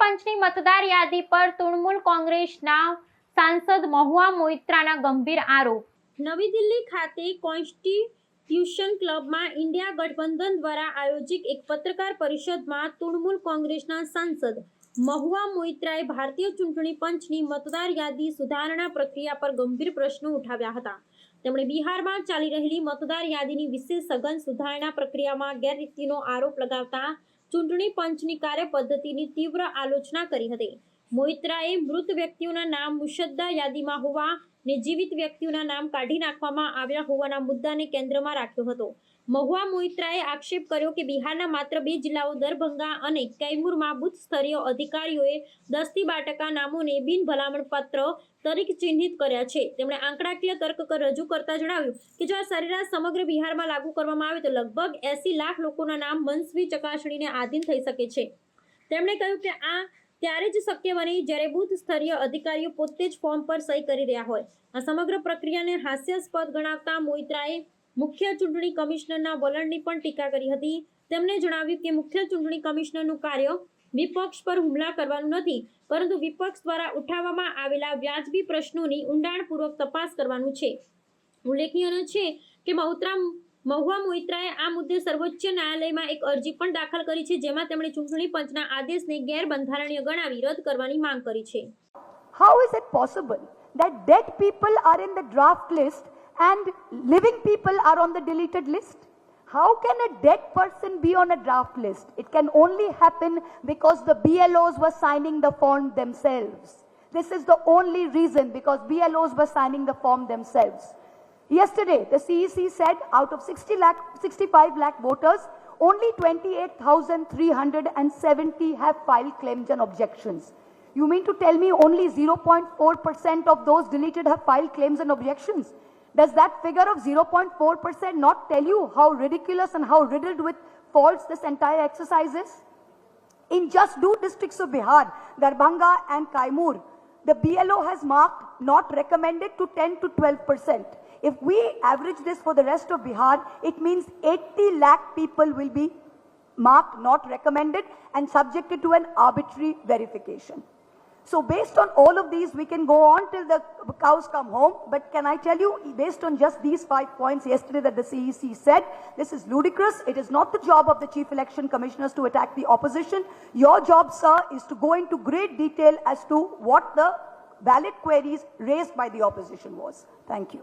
પંચની મતદાર યાદી પર તૃણમૂલ કોંગ્રેસના સાંસદ મહુઆ મોઇત્રાના ગંભીર આરોપ. નવી દિલ્હી ખાતે કોન્સ્ટિટ્યુશન ક્લબમાં ઇન્ડિયા ગઠબંધન દ્વારા આયોજિત એક પત્રકાર પરિષદમાં તૃણમૂલ કોંગ્રેસના સાંસદ મહુઆ મોઇત્રાએ ભારતીય ચૂંટણી પંચની મતદાર યાદી સુધારણા પ્રક્રિયા પર ગંભીર પ્રશ્નો ઉઠાવ્યા હતા. તેમણે બિહારમાં ચાલી રહેલી મતદાર યાદીની વિશેષ સઘન સુધારણા પ્રક્રિયામાં ગેરરીતિનો આરોપ લગાવતા ચૂંટણી પંચની કાર્યપદ્ધતિની તીવ્ર આલોચના કરી હતી. મોહિત્રાએ મૃત વ્યક્તિઓના નામ મુશદ્દા યાદીમાં હોવા ને જીવિત વ્યક્તિઓના નામ કાઢી નાખવામાં આવ્યા હોવાના મુદ્દાને કેન્દ્રમાં રાખ્યો હતો. મહુવા મોઇત્રાએ આક્ષેપ કર્યો કે બિહારના માત્ર બે જિલ્લાઓ, દરભંગા અને કૈમૂરમાં બુથ સ્તરીય અધિકારીઓએ દસથી બાર ટકા નામોને બિન ભલામણ પત્ર તરીકે ચિહ્નિત કર્યા છે. તેમણે આંકડાકીય તર્ક રજૂ કરતા જણાવ્યું કે જો આ સરેરાશ સમગ્ર બિહારમાં લાગુ કરવામાં આવે તો લગભગ એસી લાખ લોકોના નામ મનસ્વી ચકાસણીને આધીન થઈ શકે છે. તેમણે કહ્યું કે આ ત્યારે જ શક્ય બને જ્યારે બુથ સ્તરીય અધિકારીઓ પોતે જ ફોર્મ પર સહી કરી રહ્યા હોય. આ સમગ્ર પ્રક્રિયાને હાસ્યાસ્પદ ગણાવતા મોઇત્રાએ મુખ્ય ચૂંટણી કમિશનરના વલણની પણ ટીકા કરી હતી. તેમણે જણાવ્યું કે મુખ્ય ચૂંટણી કમિશનરનું કાર્ય વિપક્ષ પર હુમલા કરવાનું નથી, પરંતુ વિપક્ષ દ્વારા ઉઠાવવામાં આવેલા વ્યાજબી પ્રશ્નોની ઊંડાણપૂર્વક તપાસ કરવાનું છે. ઉલ્લેખનીય છે કે મૌત્રા મહુઆ મોઇત્રાએ આ મુદ્દે સર્વોચ્ચ ન્યાયાલયમાં એક અરજી પણ દાખલ કરી છે જેમાં તેમણે ચૂંટણી પંચના આદેશને ગેરબંધારણીય ગણાવી રદ કરવાની માંગ કરી છે How is it possible that dead people are in the draft list and living people are on the deleted list? How can a dead person be on a draft list? It can only happen because the BLOs were signing the form themselves. This is the only reason because BLOs were signing the form themselves. Yesterday, the CEC said out of 60 lakh, 65 lakh voters, only 28,370 have filed claims and objections. You mean to tell me only 0.4% of those deleted have filed claims and objections? Does that figure of 0.4% not tell you how ridiculous and how riddled with faults this entire exercise is? In just two districts of Bihar, Darbhanga and Kaimur, the BLO has marked not recommended to 10 to 12 percent. If we average this for the rest of Bihar, it means 80 lakh people will be marked not recommended and subjected to an arbitrary verification. So based on all of these, we can go on till the cows come home. But can I tell you, based on just these five points yesterday that the CEC said, this is ludicrous. It is not the job of the chief election commissioners to attack the opposition. Your job, sir, is to go into great detail as to what the valid queries raised by the opposition was. Thank you.